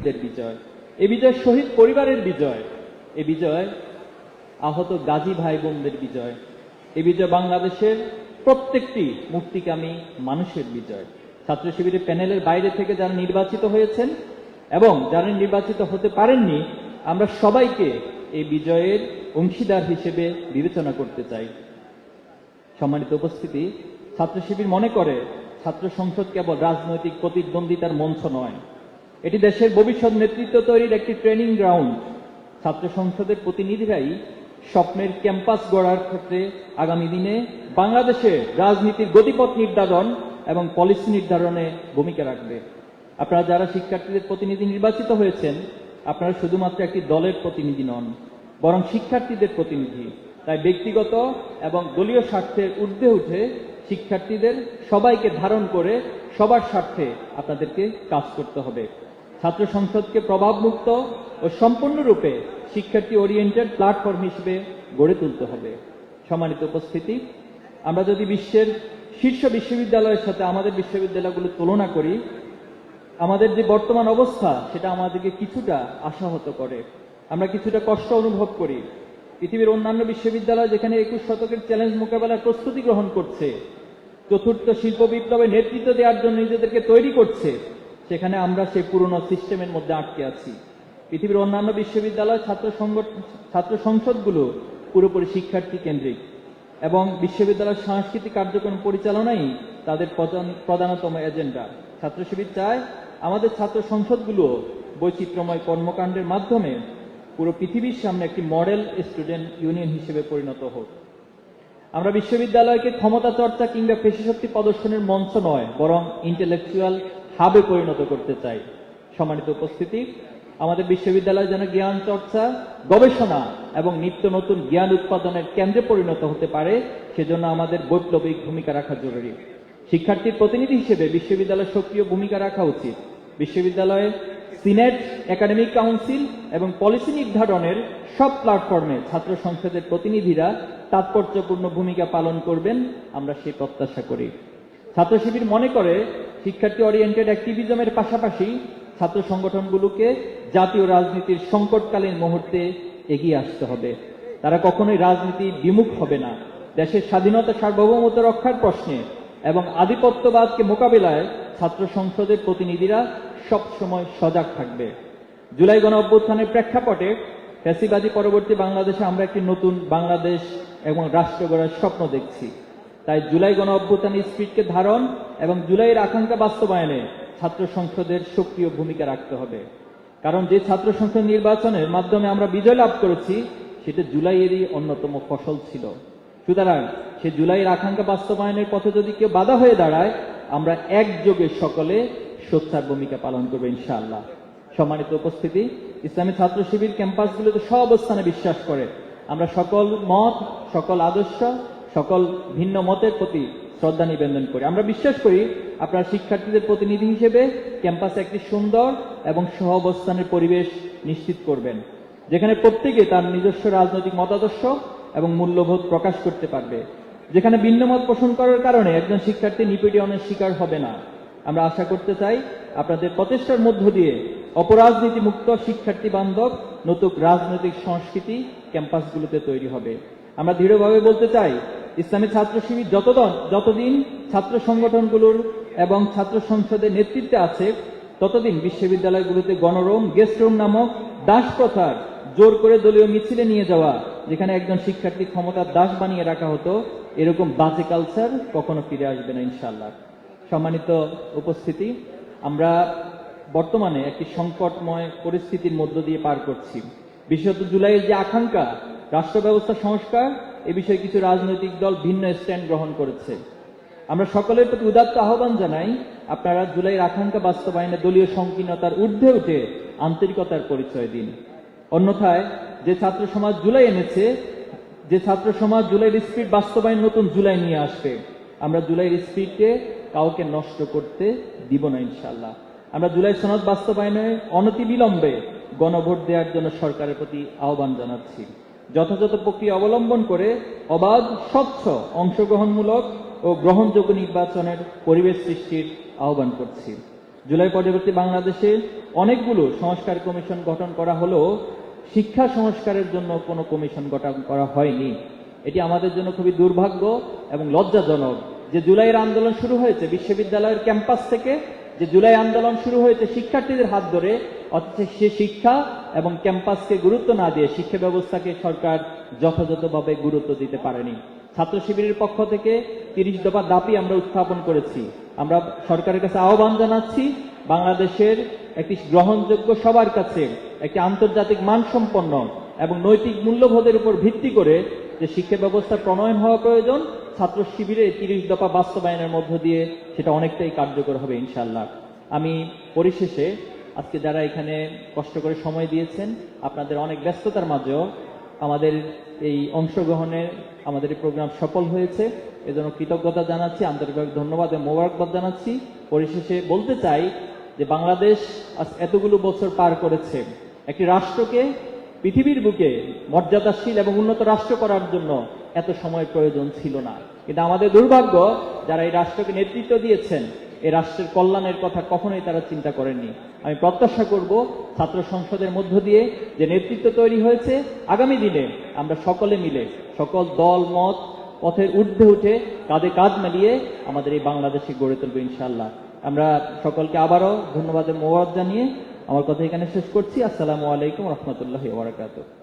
শহীদদের বিজয়, এ বিজয় শহীদ পরিবারের বিজয়, এ বিজয় আহত গাজী ভাই বোনদের বিজয়, এ বিজয় বাংলাদেশের প্রত্যেকটি মুক্তিকামী মানুষের বিজয়। ছাত্র শিবিরের প্যানেলের বাইরে থেকে যারা নির্বাচিত হয়েছেন এবং যারা নির্বাচিত হতে পারেননি, আমরা সবাইকে এই বিজয়ের অংশীদার হিসেবে বিবেচনা করতে চাই। সম্মানিত উপস্থিতি, ছাত্র শিবির মনে করে, ছাত্র সংসদ কেবল রাজনৈতিক প্রতিদ্বন্দ্বিতার মঞ্চ নয় এটি দেশের ভবিষ্যৎ নেতৃত্ব তৈরির একটি ট্রেনিং গ্রাউন্ড ছাত্র সংসদের প্রতিনিধিরাই স্বপ্নের ক্যাম্পাস গড়ার ক্ষেত্রে আগামী দিনে বাংলাদেশে রাজনীতির গতিপথ নির্ধারণ এবং পলিসি নির্ধারণে ভূমিকা রাখবে। আপনারা যারা শিক্ষার্থীদের প্রতিনিধি নির্বাচিত হয়েছেন, আপনারা শুধুমাত্র একটি দলের প্রতিনিধি নন, বরং শিক্ষার্থীদের প্রতিনিধি। তাই ব্যক্তিগত এবং দলীয় স্বার্থের ঊর্ধ্বে উঠে শিক্ষার্থীদের সবাইকে ধারণ করে সবার স্বার্থে আপনাদেরকে কাজ করতে হবে। ছাত্র সংসদকে প্রভাবমুক্ত ও সম্পূর্ণরূপে শিক্ষার্থী ওরিয়েন্টেড প্ল্যাটফর্ম হিসেবে গড়ে তুলতে হবে। সম্মানিত উপস্থিতি, আমরা যদি বিশ্বের শীর্ষ বিশ্ববিদ্যালয়ের সাথে আমাদের বিশ্ববিদ্যালয়গুলো তুলনা করি, আমাদের যে বর্তমান অবস্থা, সেটা আমাদেরকে কিছুটা আশাহত করে। আমরা কিছুটা কষ্ট অনুভব করি। পৃথিবীর অন্যান্য বিশ্ববিদ্যালয় যেখানে একুশ শতকের চ্যালেঞ্জ মোকাবেলার প্রস্তুতি গ্রহণ করছে, চতুর্থ শিল্প বিপ্লবে নেতৃত্ব দেওয়ার জন্য নিজেদেরকে তৈরি করছে সেখানে আমরা সেই পুরনো সিস্টেমের মধ্যে আটকে আছি। পৃথিবীর অন্যান্য বিশ্ববিদ্যালয়, ছাত্র সংগঠন ছাত্র সংসদগুলো পুরোপুরি শিক্ষার্থী কেন্দ্রিক এবং বিশ্ববিদ্যালয়ের সাংস্কৃতিক কার্যক্রম পরিচালনাই তাদের প্রধান- প্রধানতম এজেন্ডা। ছাত্র শিবির চায় আমাদের ছাত্র সংসদগুলো বৈচিত্র্যময় কর্মকাণ্ডের মাধ্যমে পুরো পৃথিবীর সামনে একটি মডেল স্টুডেন্ট ইউনিয়ন হিসেবে পরিণত হোক। আমরা বিশ্ববিদ্যালয়কে ক্ষমতা চর্চা কিংবা পেশাশক্তি প্রদর্শনের মঞ্চ নয়, বরং ইন্টেলেকচুয়াল হাবে পরিণত করতে চাই। সম্মানিত উপস্থিতি, আমাদের বিশ্ববিদ্যালয় যেন জ্ঞান চর্চা, গবেষণা এবং নিত্য নতুন জ্ঞান উৎপাদনের কেন্দ্রে পরিণত হতে পারে, সেজন্য আমাদের বৈপ্লবিক ভূমিকা রাখা জরুরি। শিক্ষার্থীর প্রতিনিধি হিসেবে বিশ্ববিদ্যালয়ের সক্রিয় ভূমিকা রাখা উচিত। বিশ্ববিদ্যালয়ে সিনেট, একাডেমিক কাউন্সিল এবং পলিসি নির্ধারণের সব প্ল্যাটফর্মে ছাত্র সংসদের প্রতিনিধিরা তাৎপর্যপূর্ণ ভূমিকা পালন করবেন, আমরা সেই প্রত্যাশা করি। ছাত্র শিবির মনে করে শিক্ষার্থী ওরিয়েন্টেড অ্যাক্টিভিজমের পাশাপাশি ছাত্র সংগঠনগুলোকে জাতীয় রাজনীতির সংকটকালীন মুহূর্তে এগিয়ে আসতে হবে। তারা কখনোই রাজনীতি বিমুখ হবে না। দেশের স্বাধীনতা সার্বভৌমত্ব রক্ষার প্রশ্নে এবং আধিপত্যবাদকে মোকাবিলায় ছাত্র সংসদের প্রতিনিধিরা সবসময় সজাগ থাকবে। জুলাই গণ অভ্যুত্থানের প্রেক্ষাপটে ফ্যাসিবাদী পরবর্তী বাংলাদেশে আমরা একটি নতুন বাংলাদেশ এবং রাষ্ট্র গড়ার স্বপ্ন দেখছি। তাই জুলাই গণ অভ্যুত্থানের স্পিডকে ধারণ এবং জুলাইয়ের আকাঙ্ক্ষা বাস্তবায়নে ছাত্র সংসদের সক্রিয় ভূমিকা রাখতে হবে। কারণ যে ছাত্র সংসদ নির্বাচনের মাধ্যমে আমরা বিজয় লাভ করেছি, সেটা জুলাইয়েরই অন্যতম ফসল ছিল। সুতরাং সে জুলাইয়ের আকাঙ্ক্ষা বাস্তবায়নের পথে যদি কেউ বাধা হয়ে দাঁড়ায়, আমরা একযোগে সকলে সোচ্চার ভূমিকা পালন করব ইনশাআল্লাহ। সম্মানিত উপস্থিতি, ইসলামী ছাত্র শিবির ক্যাম্পাসগুলোতে সব অবস্থানে বিশ্বাস করে। আমরা সকল মত, সকল আদর্শ সকল ভিন্ন মতের প্রতি শ্রদ্ধা নিবেদন করি। আমরা বিশ্বাস করি আপনার শিক্ষার্থীদের প্রতিনিধি হিসেবে ক্যাম্পাসে একটি সুন্দর এবং সহ অবস্থানের পরিবেশ নিশ্চিত করবেন, যেখানে প্রত্যেকে তার নিজস্ব রাজনৈতিক মতাদর্শ এবং মূল্যবোধ প্রকাশ করতে পারবে। যেখানে ভিন্নমত পোষণ করার কারণে একজন শিক্ষার্থী নিপীড়নের শিকার হবে না। আমরা আশা করতে চাই আপনাদের প্রচেষ্টার মধ্য দিয়ে অপরাজনীতি মুক্ত শিক্ষার্থী বান্ধব নতুন রাজনৈতিক সংস্কৃতি ক্যাম্পাসগুলোতে তৈরি হবে। আমরা দৃঢ়ভাবে বলতে চাই ইসলামী ছাত্র শিবির যতদিন যতদিন ছাত্র সংগঠনগুলোর এবং ছাত্র সংসদের নেতৃত্বে আছে, ততদিন বিশ্ববিদ্যালয়গুলোতে গণরুম, গেস্ট রুম নামক দাস প্রথার জোর করে দলীয় মিছিলে নিয়ে যাওয়া, যেখানে একজন শিক্ষার্থী ক্ষমতার দাস বানিয়ে রাখা হতো, এরকম বাজে কালচার কখনো ফিরে আসবে না ইনশাল্লাহ সম্মানিত উপস্থিতি, আমরা বর্তমানে একটি সংকটময় পরিস্থিতির মধ্য দিয়ে পার করছি। বিশেষত জুলাইয়ের যে আকাঙ্ক্ষা রাষ্ট্র ব্যবস্থা সংস্কার এ বিষয়ে কিছু রাজনৈতিক দল ভিন্ন স্ট্যান্ড গ্রহণ করেছে। আমরা সকলের প্রতি উদাত্ত আহ্বান জানাই, আপনারা জুলাইয়ের আকাঙ্ক্ষা বাস্তবায়নে দলীয় সংকীর্ণতার ঊর্ধ্বে উঠে আন্তরিকতার পরিচয় দিন। অন্যথায়, যে ছাত্র সমাজ জুলাই এনেছে, যে ছাত্র সমাজ জুলাইয়ের স্পিড বাস্তবায়ন নতুন জুলাই নিয়ে আসবে, আমরা জুলাইয়ের স্পিডকে কাউকে নষ্ট করতে দিব না ইনশাল্লাহ আমরা জুলাই সনদ বাস্তবায়নে অনতিবিলম্বে গণভোট দেওয়ার জন্য সরকারের প্রতি আহ্বান জানাচ্ছি। যথাযথ প্রক্রিয়া অবলম্বন করে অবাধ, স্বচ্ছ অংশগ্রহণমূলক ও গ্রহণযোগ্য নির্বাচনের পরিবেশ সৃষ্টির আহ্বান করছি। জুলাই পরবর্তী বাংলাদেশে অনেকগুলো সংস্কার কমিশন গঠন করা হলেও শিক্ষা সংস্কারের জন্য কোনো কমিশন গঠন করা হয়নি। এটি আমাদের জন্য খুবই দুর্ভাগ্য এবং লজ্জাজনক যে জুলাইয়ের আন্দোলন শুরু হয়েছে বিশ্ববিদ্যালয়ের ক্যাম্পাস থেকে, যে জুলাই আন্দোলন শুরু হয়েছে শিক্ষার্থীদের হাত ধরে, অথচ সে শিক্ষা এবং ক্যাম্পাসকে গুরুত্ব না দিয়ে শিক্ষা ব্যবস্থাকে সরকার যথাযথভাবে গুরুত্ব দিতে পারেনি। ছাত্র শিবিরের পক্ষ থেকে তিরিশ দফা দাবি আমরা উত্থাপন করেছি। আমরা সরকারের কাছে আহ্বান জানাচ্ছি, বাংলাদেশের একটি গ্রহণযোগ্য সবার কাছে একটি আন্তর্জাতিক মানসম্পন্ন এবং নৈতিক মূল্যবোধের উপর ভিত্তি করে যে শিক্ষা ব্যবস্থা প্রণয়ন হওয়া প্রয়োজন, ছাত্র শিবিরে তিরিশ দফা বাস্তবায়নের মধ্য দিয়ে সেটা অনেকটাই কার্যকর হবে ইনশাল্লাহ আমি পরিশেষে আজকে যারা এখানে কষ্ট করে সময় দিয়েছেন, আপনাদের অনেক ব্যস্ততার মাঝেও আমাদের এই অংশগ্রহণে আমাদের এই প্রোগ্রাম সফল হয়েছে। এজন্য কৃতজ্ঞতা জানাচ্ছি, আন্তরিকভাবে ধন্যবাদ এবং মোবারকবাদ জানাচ্ছি। পরিশেষে বলতে চাই যে বাংলাদেশ আজ এতগুলো বছর পার করেছে। একটি রাষ্ট্রকে পৃথিবীর বুকে মর্যাদাশীল এবং উন্নত রাষ্ট্র করার জন্য এত সময় প্রয়োজন ছিল না। কিন্তু আমাদের দুর্ভাগ্য, যারা এই রাষ্ট্রকে নেতৃত্ব দিয়েছেন এই রাষ্ট্রের কল্যাণের কথা কখনোই তারা চিন্তা করেননি। আমি প্রত্যাশা করব ছাত্র সংসদের মধ্য দিয়ে যে নেতৃত্ব তৈরি হয়েছে, আগামী দিনে আমরা সকলে মিলে, সকল দল, মত পথের ঊর্ধ্বে উঠে কাঁধে কাঁধ মিলিয়ে আমাদের এই বাংলাদেশে গড়ে তুলবো ইনশাল্লাহ আমরা সকলকে আবারও ধন্যবাদের মোবারক জানিয়ে আমার কথা এখানে শেষ করছি। আসসালামু আলাইকুম রহমতুল্লাহ বারাকাতুহ।